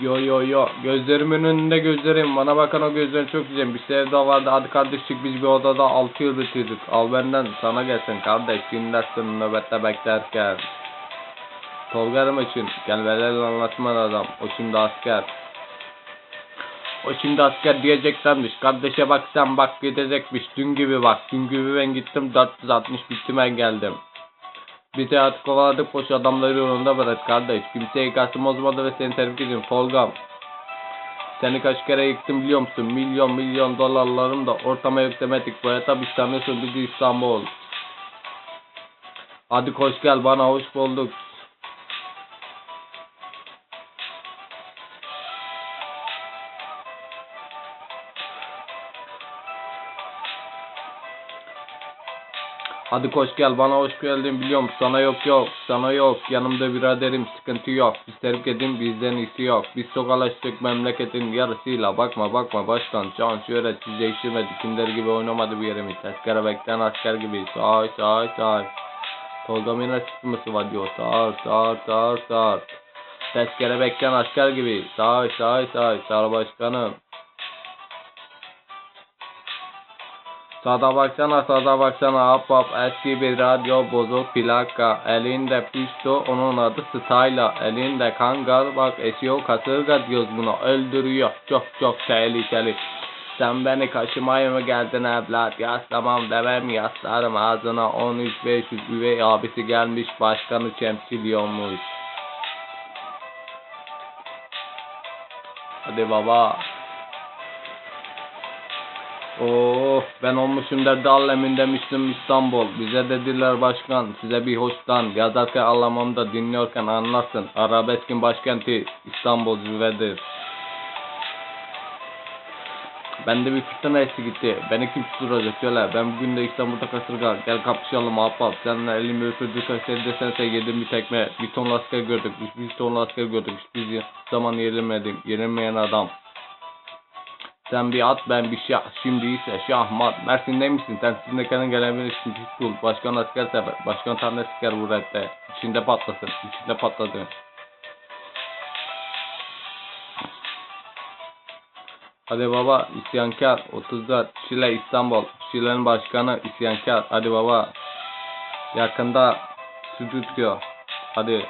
Yo yo yo. Gözlerimin önünde gözlerim. Bana bakan o gözlerin çok güzel. Bir sevda vardı. Hadi kardeşlik biz bir odada 6 yıl bitirdik. Al benden sana gelsin kardeş. Dinlersin nöbette beklerken. Tolgarım için gel velel anlatman adam. O şimdi asker. O şimdi asker diyeceklermiş. Kardeşe bak sen bak gidecekmiş. Dün gibi bak. Dün gibi ben gittim 460 bitti ben geldim. Bir de artık kovaladık boş adamları yolunda bırak kardeş. Kimseye kasım bozmadı ve seni tebrik ediyorum Tolgam. Seni kaç kere yıktım biliyor musun? Milyon milyon dolarlarım da ortama yüklemedik. Bu hayata bir tanıyorsun bizi İstanbul. Hadi koş gel bana hoş bulduk. Hadi koş gel bana hoş geldin biliyorum. Sana yok yok. Sana yok. Yanımda biraderim sıkıntı yok. Biz terk edin bizden iyisi yok. Biz sokalaştık memleketin yarısıyla. Bakma bakma. Başkan can şöhret siz değiştirmedi kimler gibi oynamadı bir yerimi. Tezkere bekleyen asker gibi. Sağ sağ sağ. Tolga Mina sıkması var diyor. Sağ sağ sağ sağ. Tezkere bekleyen asker gibi. Sağ sağ sağ. Sağ başkanım Sağda baksana sağda baksana. Hap hap eski bir radyo bozuk plaka. Elinde pişto onun adı Styla elinde kangal bak esiyor kasırga diyoruz bunu öldürüyor. Çok çok tehlikeli. Sen beni kaşımaya mı geldin evlat? Yaslamam demem yaslarım ağzına. 13 500 üvey abisi gelmiş başkanı temsiliyormuş hadi baba Oh ben olmuşum derdi allemin demiştim İstanbul. Bize dediler başkan size bir hoştan. Yazarken anlamamda dinliyorken anlarsın. Arabeskin başkenti İstanbul zirvedir. Bende bir fırtına esti gitti. Beni kim tutturacak söyle. Ben bugün de İstanbul'da kasırga. Gel kapışalım ahbap. Seninle elimi öpürdük. Seni de sense yedim bir tekme. Bir ton asker gördük. Bir, bir ton asker gördük. Hiçbir zaman yenilmedim. Yenilmeyen adam. Sen bir at ben bir şah. Şimdi ise şahmat. Mersin'de misin? Sen sizinle kendin gelebilirsin. Pitbull. Başkan asker sefer. Başkan tane siker bu redde. İçinde patlasın. İçinde patladı. Hadi baba isyankar 34 Şile İstanbul Şile'nin başkanı isyankar hadi baba yakında stüdyo hadi